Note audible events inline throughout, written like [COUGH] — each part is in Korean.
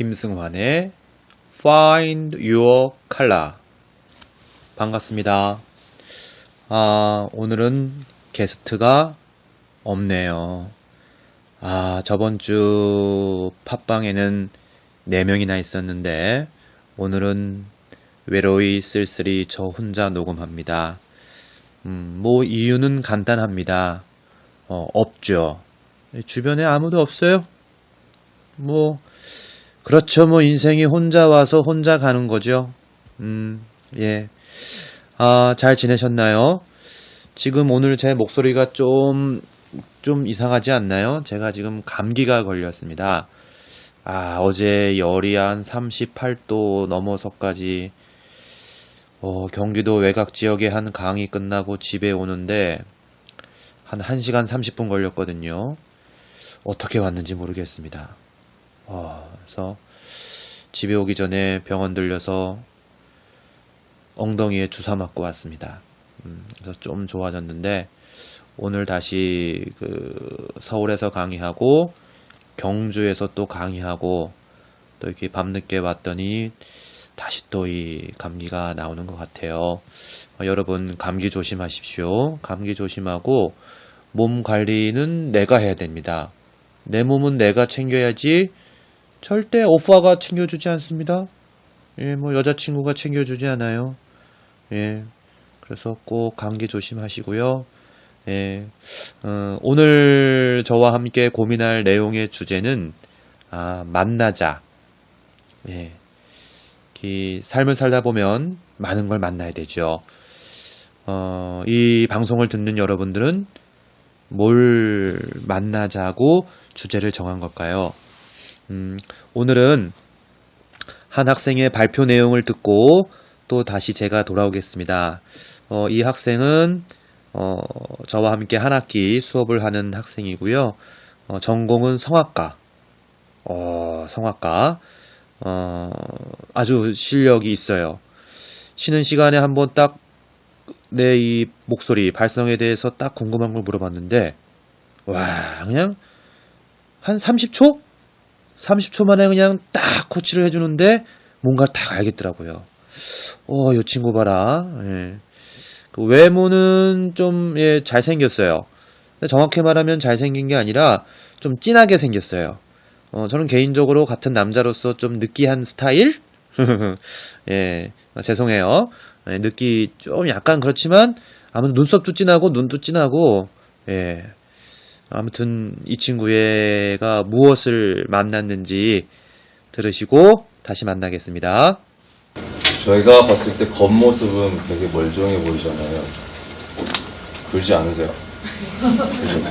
김승환의 Find Your Color. 반갑습니다. 아, 오늘은 게스트가 없네요. 아, 저번 주 팟빵에는 4명이나 있었는데, 오늘은 외로이 쓸쓸히 저 혼자 녹음합니다. 음, 뭐, 이유는 간단합니다. 어, 없죠. 주변에 아무도 없어요? 뭐, 그렇죠. 뭐, 인생이 혼자 와서 혼자 가는 거죠. 음, 예. 아, 잘 지내셨나요? 지금 오늘 제 목소리가 좀, 좀 이상하지 않나요? 제가 지금 감기가 걸렸습니다. 아, 어제 열이 한 38도 넘어서까지, 어, 경기도 외곽 지역에 한 강이 끝나고 집에 오는데, 한 1시간 30분 걸렸거든요. 어떻게 왔는지 모르겠습니다. 어, 그래서 집에 오기 전에 병원 들려서 엉덩이에 주사 맞고 왔습니다. 음, 그래서 좀 좋아졌는데 오늘 다시 그 서울에서 강의하고 경주에서 또 강의하고 또 이렇게 밤늦게 왔더니 다시 또 이 감기가 나오는 것 같아요. 어, 여러분 감기 조심하십시오. 감기 조심하고 몸 관리는 내가 해야 됩니다. 내 몸은 내가 챙겨야지 절대 오빠가 챙겨주지 않습니다. 예, 뭐 여자친구가 챙겨주지 않아요. 예, 그래서 꼭 감기 조심하시고요. 예, 어, 오늘 저와 함께 고민할 내용의 주제는 아, 만나자. 예, 이 삶을 살다 보면 많은 걸 만나야 되죠. 어, 이 방송을 듣는 여러분들은 뭘 만나자고 주제를 정한 걸까요? 음, 오늘은 한 학생의 발표 내용을 듣고 또 다시 제가 돌아오겠습니다. 어, 이 학생은 어, 저와 함께 한 학기 수업을 하는 학생이고요. 어, 전공은 성악가. 어, 성악가. 어, 아주 실력이 있어요. 쉬는 시간에 한번 딱 내 이 목소리, 발성에 대해서 딱 궁금한 걸 물어봤는데, 와, 그냥 한 30초? 30초 만에 그냥 딱 코치를 해주는데 뭔가 딱 알겠더라고요. 어, 이 친구 봐라. 예. 그 외모는 좀, 예, 잘생겼어요. 정확히 말하면 잘생긴 게 아니라 좀 진하게 생겼어요. 어, 저는 개인적으로 같은 남자로서 좀 느끼한 스타일? [LAUGHS] 예, 아, 죄송해요. 예, 느끼 좀 약간 그렇지만 아무튼 눈썹도 진하고 눈도 진하고 예. 아무튼 이 친구가 무엇을 만났는지 들으시고 다시 만나겠습니다. 저희가 봤을 때 겉모습은 되게 멀쩡해 보이잖아요. 그러지 않으세요? 그죠?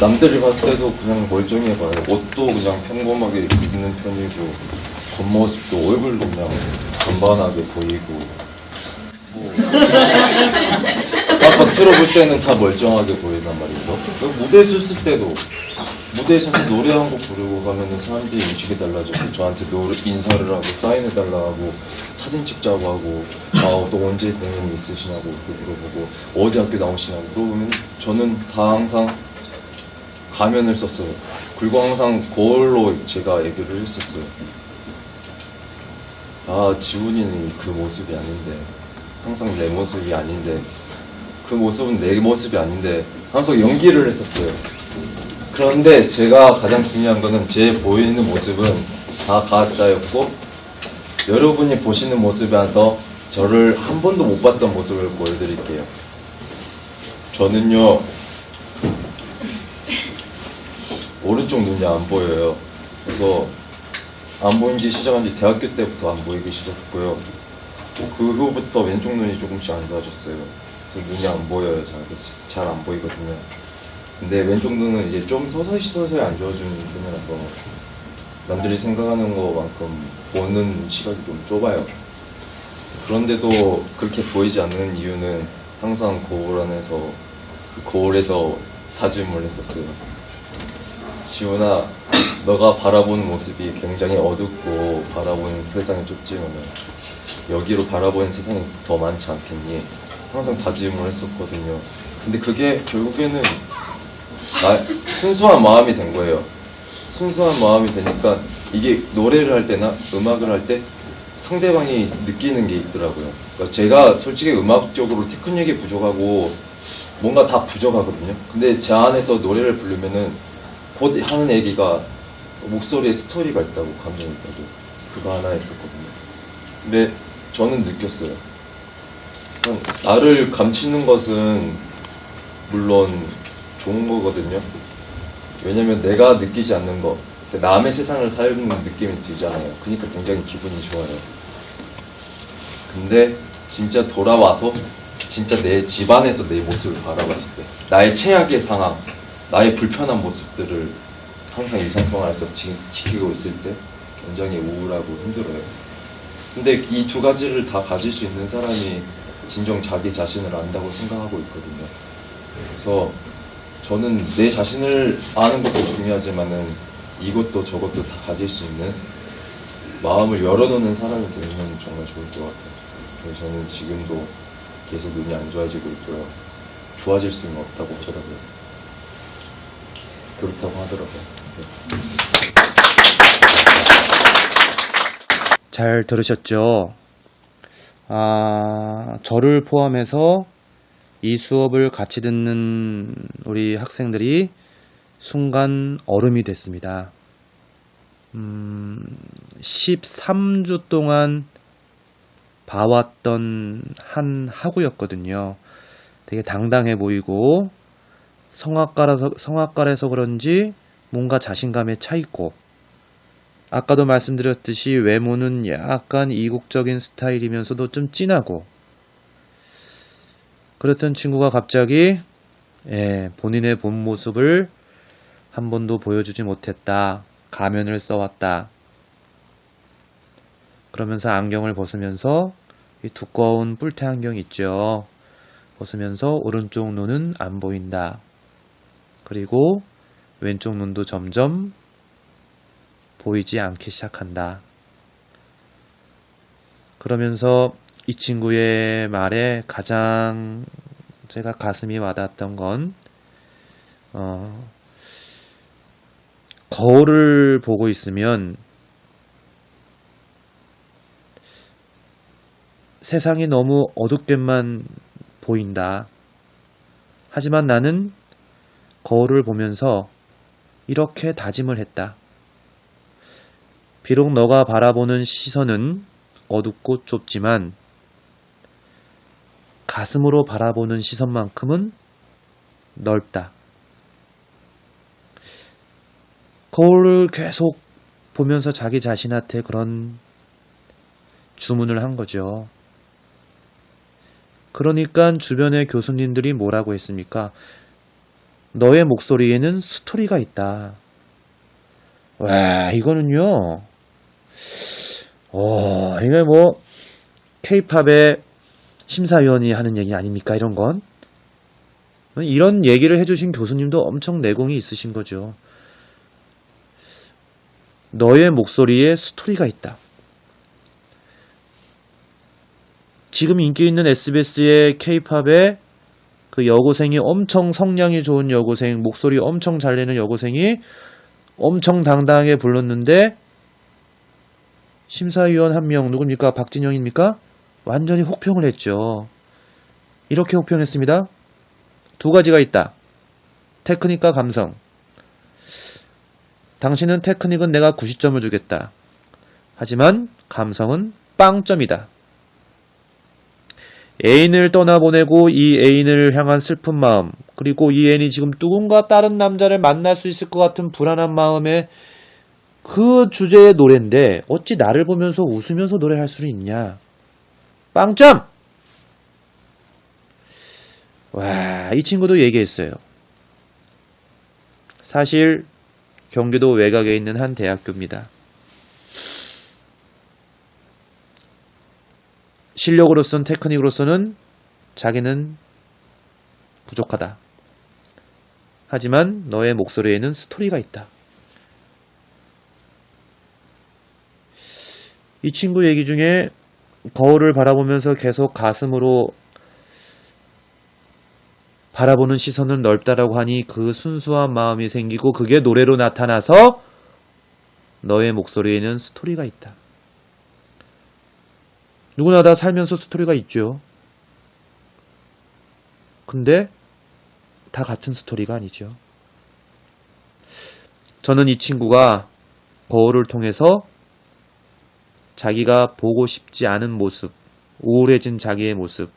남들이 봤을 때도 그냥 멀쩡해 봐요. 옷도 그냥 평범하게 입는 편이고, 겉모습도 얼굴도 그냥 반반하게 보이고, 뭐. [LAUGHS] 들어볼 때는 다 멀쩡하게 보이단 말이죠. 그 무대 섰을 때도, 무대에 서서 노래 한 곡 부르고 가면은 사람들이 인식이 달라지고, 저한테 노래, 인사를 하고, 사인해 달라 하고, 사진 찍자고 하고, 아, 또 언제 공연 있으시냐고 이렇게 물어보고, 어디 학교 나오시냐고 물어보면, 저는 다 항상 가면을 썼어요. 그리고 항상 그걸로 제가 얘기를 했었어요. 아, 지훈이는 그 모습이 아닌데, 항상 내 모습이 아닌데, 그 모습은 내 모습이 아닌데, 항상 연기를 했었어요. 그런데 제가 가장 중요한 거는 제 보이는 모습은 다 가짜였고, 여러분이 보시는 모습에서 저를 한 번도 못 봤던 모습을 보여드릴게요. 저는요, 오른쪽 눈이 안 보여요. 그래서 안 보이기 시작한 지 대학교 때부터 안 보이기 시작했고요. 그 후부터 왼쪽 눈이 조금씩 안 좋아졌어요. 그래서 눈이 안 보여요. 잘안 보이거든요. 근데 왼쪽 눈은 이제 좀 서서히 서서히 안 좋아지는 편이라서 남들이 생각하는 것만큼 보는 시각이 좀 좁아요. 그런데도 그렇게 보이지 않는 이유는 항상 거울 안에서 그 거울에서 다짐을 했었어요. 지훈아, 너가 바라보는 모습이 굉장히 어둡고 바라보는 세상이 좁지만 여기로 바라보는 세상이 더 많지 않겠니? 항상 다짐을 했었거든요. 근데 그게 결국에는 나- 순수한 마음이 된 거예요. 순수한 마음이 되니까 이게 노래를 할 때나 음악을 할 때 상대방이 느끼는 게 있더라고요. 그러니까 제가 솔직히 음악적으로 테크닉이 부족하고 뭔가 다 부족하거든요. 근데 제 안에서 노래를 부르면은 곧 하는 얘기가 목소리에 스토리가 있다고 감정이 있다고 그거 하나 했었거든요. 근데 저는 느꼈어요. 나를 감추는 것은 물론 좋은 거거든요. 왜냐면 내가 느끼지 않는 거, 그러니까 남의 세상을 살는 느낌이 들잖아요. 그러니까 굉장히 기분이 좋아요. 근데 진짜 돌아와서 진짜 내 집안에서 내 모습을 바라봤을 때, 나의 최악의 상황, 나의 불편한 모습들을 항상 일상생활에서 지, 지키고 있을 때 굉장히 우울하고 힘들어요. 근데 이 두 가지를 다 가질 수 있는 사람이 진정 자기 자신을 안다고 생각하고 있거든요. 그래서 저는 내 자신을 아는 것도 중요하지만은 이것도 저것도 다 가질 수 있는 마음을 열어놓는 사람이 되면 정말 좋을 것 같아요. 그래서 저는 지금도 계속 눈이 안 좋아지고 있고요. 좋아질 수는 없다고 하더라고요. 그렇다고 하더라고요. 네. 잘 들으셨죠? 아, 저를 포함해서 이 수업을 같이 듣는 우리 학생들이 순간 얼음이 됐습니다. 음, 13주 동안 봐왔던 한 학우였거든요. 되게 당당해 보이고 성악가라서 성악가라서 그런지 뭔가 자신감에 차 있고 아까도 말씀드렸듯이 외모는 약간 이국적인 스타일이면서도 좀 진하고 그랬던 친구가 갑자기 예, 본인의 본 모습을 한 번도 보여주지 못했다. 가면을 써왔다. 그러면서 안경을 벗으면서 이 두꺼운 뿔테 안경 있죠. 벗으면서 오른쪽 눈은 안 보인다. 그리고 왼쪽 눈도 점점 보이지 않기 시작한다. 그러면서 이 친구의 말에 가장 제가 가슴이 와닿았던 건, 어, 거울을 보고 있으면 세상이 너무 어둡게만 보인다. 하지만 나는 거울을 보면서 이렇게 다짐을 했다. 비록 너가 바라보는 시선은 어둡고 좁지만 가슴으로 바라보는 시선만큼은 넓다. 거울을 계속 보면서 자기 자신한테 그런 주문을 한 거죠. 그러니까 주변의 교수님들이 뭐라고 했습니까? 너의 목소리에는 스토리가 있다. 와, 이거는요. 어, 이게 뭐 케이팝의 심사위원이 하는 얘기 아닙니까? 이런 건. 이런 얘기를 해주신 교수님도 엄청 내공이 있으신 거죠. 너의 목소리에 스토리가 있다. 지금 인기 있는 SBS의 케이팝의 그 여고생이 엄청 성량이 좋은 여고생, 목소리 엄청 잘 내는 여고생이 엄청 당당하게 불렀는데 심사위원 한 명 누굽니까? 박진영입니까? 완전히 혹평을 했죠. 이렇게 혹평했습니다. 두 가지가 있다. 테크닉과 감성. 당신은 테크닉은 내가 90점을 주겠다. 하지만 감성은 빵점이다. 애인을 떠나보내고 이 애인을 향한 슬픈 마음, 그리고 이 애인이 지금 누군가 다른 남자를 만날 수 있을 것 같은 불안한 마음에 그 주제의 노래인데 어찌 나를 보면서 웃으면서 노래할 수 있냐? 빵점! 와, 이 친구도 얘기했어요. 사실 경기도 외곽에 있는 한 대학교입니다. 실력으로서는 테크닉으로서는 자기는 부족하다. 하지만 너의 목소리에는 스토리가 있다. 이 친구 얘기 중에 거울을 바라보면서 계속 가슴으로 바라보는 시선은 넓다라고 하니 그 순수한 마음이 생기고 그게 노래로 나타나서 너의 목소리에는 스토리가 있다. 누구나 다 살면서 스토리가 있죠. 근데 다 같은 스토리가 아니죠. 저는 이 친구가 거울을 통해서 자기가 보고 싶지 않은 모습, 우울해진 자기의 모습,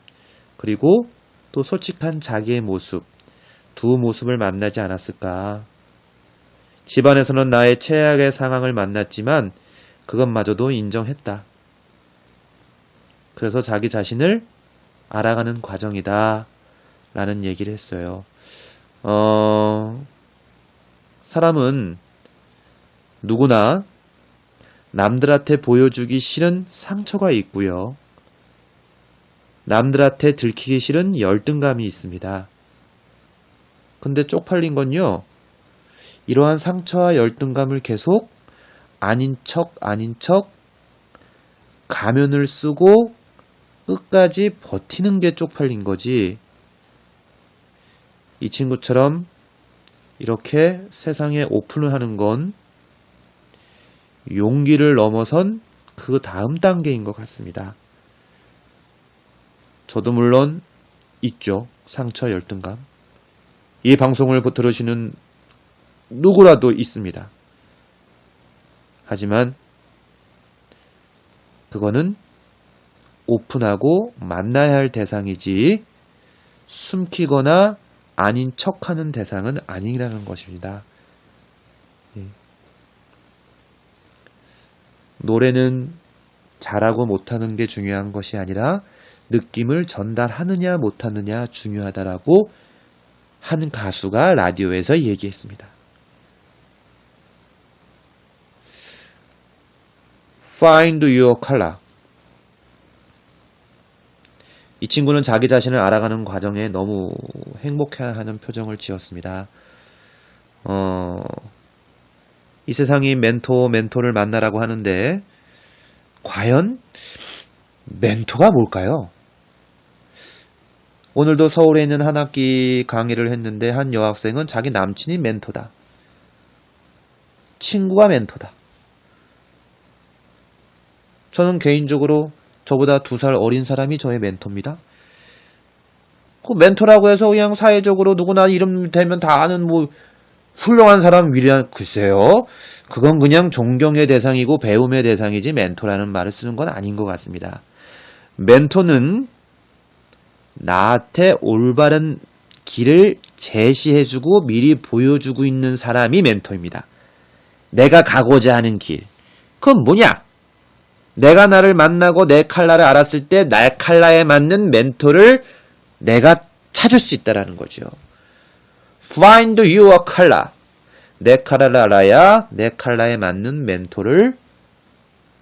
그리고 또 솔직한 자기의 모습, 두 모습을 만나지 않았을까. 집안에서는 나의 최악의 상황을 만났지만 그것마저도 인정했다. 그래서 자기 자신을 알아가는 과정이다. 라는 얘기를 했어요. 어, 사람은 누구나 남들한테 보여주기 싫은 상처가 있고요. 남들한테 들키기 싫은 열등감이 있습니다. 근데 쪽팔린 건요, 이러한 상처와 열등감을 계속 아닌 척, 아닌 척, 가면을 쓰고 끝까지 버티는 게 쪽팔린 거지. 이 친구처럼 이렇게 세상에 오픈을 하는 건 용기를 넘어선 그 다음 단계인 것 같습니다. 저도 물론 있죠. 상처 열등감. 이 방송을 들으시는 누구라도 있습니다. 하지만 그거는 오픈하고 만나야 할 대상이지 숨기거나 아닌 척하는 대상은 아니라는 것입니다. 예. 노래는 잘하고 못하는 게 중요한 것이 아니라 느낌을 전달하느냐 못하느냐 중요하다라고 한 가수가 라디오에서 얘기했습니다. Find your color. 이 친구는 자기 자신을 알아가는 과정에 너무 행복해하는 표정을 지었습니다. 어, 이 세상이 멘토, 멘토를 만나라고 하는데, 과연 멘토가 뭘까요? 오늘도 서울에 있는 한 학기 강의를 했는데, 한 여학생은 자기 남친이 멘토다. 친구가 멘토다. 저는 개인적으로 저보다 두 살 어린 사람이 저의 멘토입니다. 그 멘토라고 해서 그냥 사회적으로 누구나 이름 대면 다 아는 뭐 훌륭한 사람 위리한 글쎄요. 그건 그냥 존경의 대상이고 배움의 대상이지 멘토라는 말을 쓰는 건 아닌 것 같습니다. 멘토는 나한테 올바른 길을 제시해주고 미리 보여주고 있는 사람이 멘토입니다. 내가 가고자 하는 길. 그건 뭐냐? 내가 나를 만나고 내 칼라를 알았을 때내 칼라에 맞는 멘토를 내가 찾을 수 있다라는 거죠. Find your color. 내 칼라를 알아야 내 칼라에 맞는 멘토를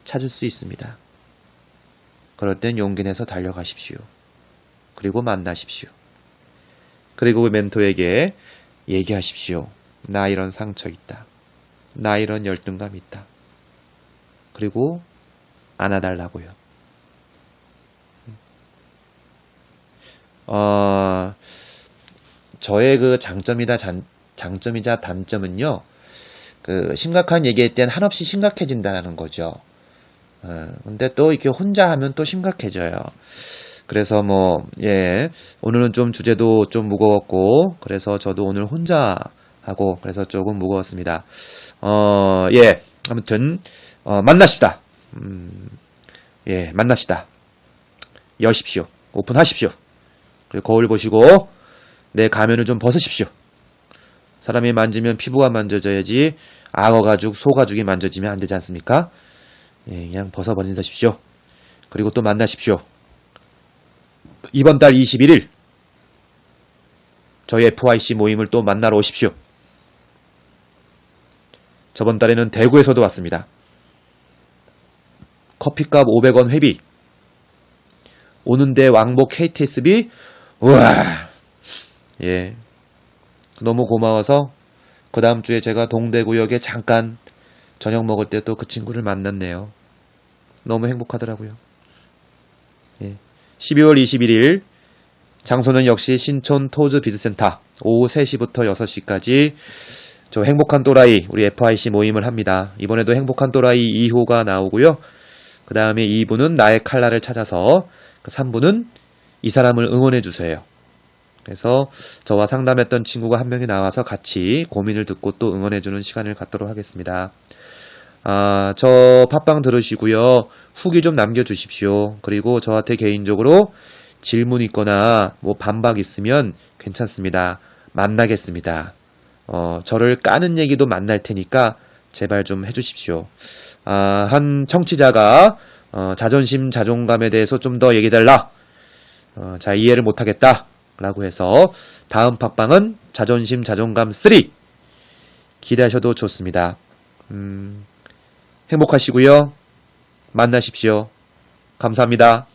찾을 수 있습니다. 그럴 땐 용기 내서 달려가십시오. 그리고 만나십시오. 그리고 그 멘토에게 얘기하십시오. 나 이런 상처 있다. 나 이런 열등감 있다. 그리고 안아달라고요. 어, 저의 그 장점이다 장, 장점이자 단점은요, 그 심각한 얘기할 땐 한없이 심각해진다는 거죠. 어, 근데 또 이렇게 혼자 하면 또 심각해져요. 그래서 뭐, 예, 오늘은 좀 주제도 좀 무거웠고, 그래서 저도 오늘 혼자 하고, 그래서 조금 무거웠습니다. 어, 예, 아무튼, 어, 만나십시다. 음, 예, 만납시다. 여십시오. 오픈하십시오. 그리고 거울 보시고 내 가면을 좀 벗으십시오. 사람이 만지면 피부가 만져져야지 악어 가죽, 소 가죽이 만져지면 안 되지 않습니까? 예, 그냥 벗어버리십시오. 그리고 또 만나십시오. 이번 달 21일 저희 FYC 모임을 또 만나러 오십시오. 저번 달에는 대구에서도 왔습니다. 커피값 500원 회비. 오는데 왕복 KTS비, 우와! 예. 너무 고마워서, 그 다음 주에 제가 동대구역에 잠깐 저녁 먹을 때 또 그 친구를 만났네요. 너무 행복하더라고요. 예. 12월 21일, 장소는 역시 신촌 토즈 비즈센터, 오후 3시부터 6시까지, 저 행복한 또라이 우리 FIC 모임을 합니다. 이번에도 행복한 또라이 2호가 나오고요. 그 다음에 2부는 나의 칼라를 찾아서 그 3부는 이 사람을 응원해 주세요. 그래서 저와 상담했던 친구가 한 명이 나와서 같이 고민을 듣고 또 응원해 주는 시간을 갖도록 하겠습니다. 아, 저 팟빵 들으시고요. 후기 좀 남겨 주십시오. 그리고 저한테 개인적으로 질문 있거나 뭐 반박 있으면 괜찮습니다. 만나겠습니다. 어, 저를 까는 얘기도 만날 테니까 제발 좀 해주십시오. 아, 한 청취자가 어, 자존심, 자존감에 대해서 좀 더 얘기해달라. 어, 잘 이해를 못하겠다. 라고 해서 다음 팟빵은 자존심, 자존감 3 기대하셔도 좋습니다. 음, 행복하시고요. 만나십시오. 감사합니다.